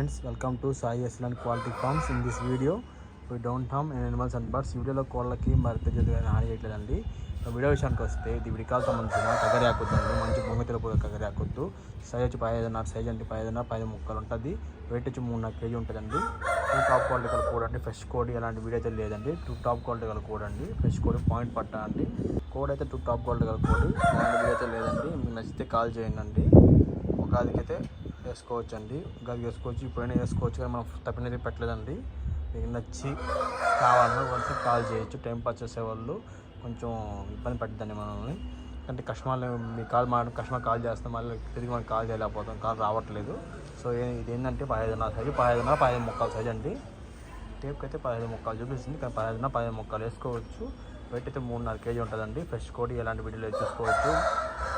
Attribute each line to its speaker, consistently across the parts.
Speaker 1: Friends welcome to Sai island quality farms in this video we don't harm and animals and birds వీడియోలో కోళ్ళకి మరి పెద్దది హాని చేయట్లేదండి. వీడియో విషయానికి వస్తే ఇది విడికాల సంబంధించిన కగరి ఆకొద్దండి మంచి భూమి తెలుపు కగరి ఆకొద్దు. సైజ్ వచ్చి పదిహేనున్నర సైజ్ అంటే పదిహేనున్నర పది ముక్కలు ఉంటుంది. వెయిట్ వచ్చి మూడున్నర కేజీ ఉంటుందండి. టూ టాప్ క్వాలిటీ కల కోడ్ అండి ఫ్రెష్ కోడ్ అలాంటి వీడియో అయితే లేదండి. టూ టాప్ క్వాలిటీ కల కోడ్ అండి ఫ్రెష్ కోడ్ పాయింట్ పట్టా అండి కోడ్ అయితే టూ టాప్ క్వాలిటీ కల కోడ్ అలాంటి వీడియో అయితే లేదండి. మీకు నచ్చితే కాల్ చేయండి అండి. ఒక అదికైతే వేసుకోవచ్చు అండి గది వేసుకోవచ్చు. ఇప్పుడైనా వేసుకోవచ్చు కానీ మనం తప్పినది పెట్టలేదండి. మీకు నచ్చి కావాలన్నా కొంచెం కాల్ చేయొచ్చు. టైం పాస్ చేసే వాళ్ళు కొంచెం ఇబ్బంది పడుతుందండి మనల్ని. అంటే కస్టమర్లు మీ కాల్ మా కస్టమర్ కాల్ చేస్తాం మళ్ళీ తిరిగి మనం కాల్ చేయలేకపోతాం. కాల్ రావట్లేదు. సో ఇది ఏంటంటే పదిహేనున్నర సైజు పదిహేనున్నర పదిహేను ముక్కలు సైజ్ అండి. టేప్కి అయితే పదిహేను ముక్కలు చూపిస్తుంది. కానీ పదిహేనున్నర పదిహేను ముక్కలు వేసుకోవచ్చు. వెయిట్ అయితే మూడున్నర కేజీ ఉంటుందండి. ఫ్రెష్ కోడి ఎలాంటి వీడియోలు చూసుకోవచ్చు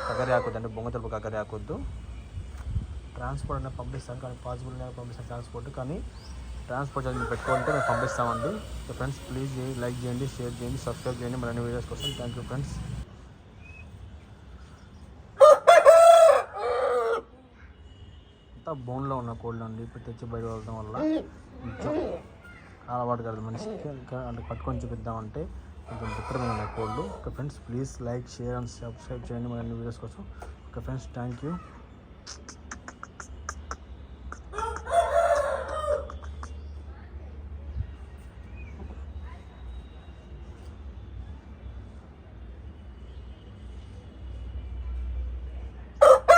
Speaker 1: కగరి ఆకొద్దండి బొంగ తెలుపు కగరి ఆకొద్దు ట్రాన్స్పోర్ట్ అనేది పంపిస్తాను కానీ పాసిబుల్ అనేది పంపిస్తాను ట్రాన్స్పోర్ట్. కానీ ట్రాన్స్పోర్ట్ అనేది పెట్టుకుంటే మేము పంపిస్తామండి సో ఫ్రెండ్స్ ప్లీజ్ లైక్ చేయండి షేర్ చేయండి సబ్స్క్రైబ్ చేయండి. మరిన్ని వీడియోస్ కోసం థ్యాంక్ యూ ఫ్రెండ్స్ అంతా బోన్లో ఉన్న కోళ్ళు అండి. ఇప్పుడు తెచ్చి బయట వెళ్ళడం వల్ల అలవాటు కదా. మనిషికి ఇంకా అంటే పట్టుకొని చూపిద్దామంటే కొంచెం డిఫరెంట్ ఉన్నాయి కోళ్ళు. Okay friends please like share and subscribe చేయండి. మరిన్ని వీడియోస్ కోసం. Okay friends thank you